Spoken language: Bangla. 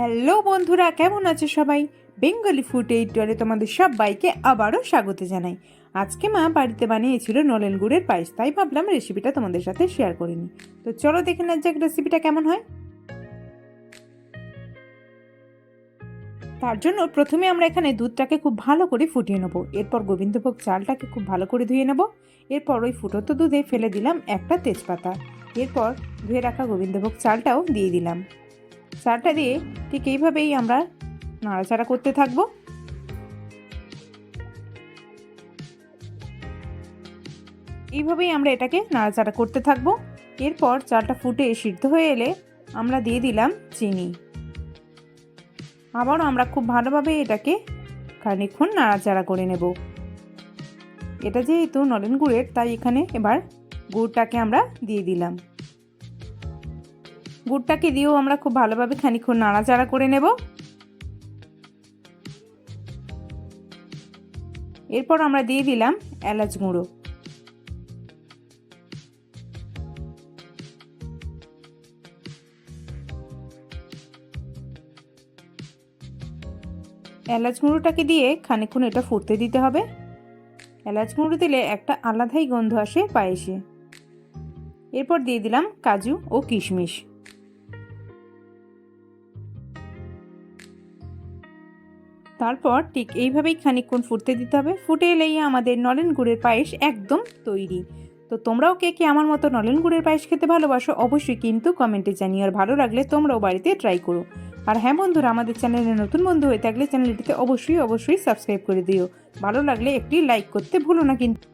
হ্যালো বন্ধুরা, কেমন আছে সবাই? বেঙ্গলি ফুড এইটরে তোমাদের সবাইকে আবারও স্বাগত জানাই। আজকে মা বাড়িতে বানিয়েছিল নলেন গুড়ের পায়েস, তাই ভাবলাম রেসিপিটা তোমাদের সাথে শেয়ার করে নিই। তো চলো দেখে না যাক রেসিপিটা কেমন হয়। তার জন্য প্রথমে আমরা এখানে দুধটাকে খুব ভালো করে ফুটিয়ে নেব। এরপর গোবিন্দভোগ চালটাকে খুব ভালো করে ধুয়ে নেব। এরপর ওই ফুটন্ত দুধে ফেলে দিলাম একটা তেজপাতা। এরপর ধুয়ে রাখা গোবিন্দভোগ চালটাও দিয়ে দিলাম। চালটা দিয়ে ঠিক এইভাবেই আমরা নাড়াচাড়া করতে থাকব। এইভাবেই আমরা এটাকে নাড়াচাড়া করতে থাকব। এরপর চালটা ফুটে সিদ্ধ হয়ে এলে আমরা দিয়ে দিলাম চিনি। আবারও আমরা খুব ভালোভাবে এটাকে খানিকক্ষণ নাড়াচাড়া করে নেব। এটা যেহেতু নলেন গুড়ের, তাই এখানে এবার গুড়টাকে আমরা দিয়ে দিলাম। গুড়টাকে দিয়েও আমরা খুব ভালোভাবে খানিকক্ষণ নাড়াচাড়া করে নেব। এরপর আমরা দিয়ে দিলাম এলাচ গুঁড়ো। এলাচ গুঁড়োটাকে দিয়ে খানিকক্ষণ এটা ফুটতে দিতে হবে। এলাচ গুঁড়ো দিলে একটা আলাদাই গন্ধ আসে পায়েসে। এরপর দিয়ে দিলাম কাজু ও কিশমিশ। তারপর ঠিক এইভাবেই খানিকক্ষণ ফুটতে দিতে হবে। ফুটে এলেই আমাদের নলেন গুড়ের পায়েস একদম তৈরি। তো তোমরাও কে কে আমার মতো নলেন গুড়ের পায়েস খেতে ভালোবাসো অবশ্যই কিন্তু কমেন্টে জানিয়ে আর ভালো লাগলে তোমরাও বাড়িতে ট্রাই করো। আর হ্যাঁ বন্ধুরা, আমাদের চ্যানেলে নতুন বন্ধু হয়ে থাকলে চ্যানেলটিতে অবশ্যই অবশ্যই সাবস্ক্রাইব করে দিও। ভালো লাগলে একটি লাইক করতে ভুলো না কিন্তু।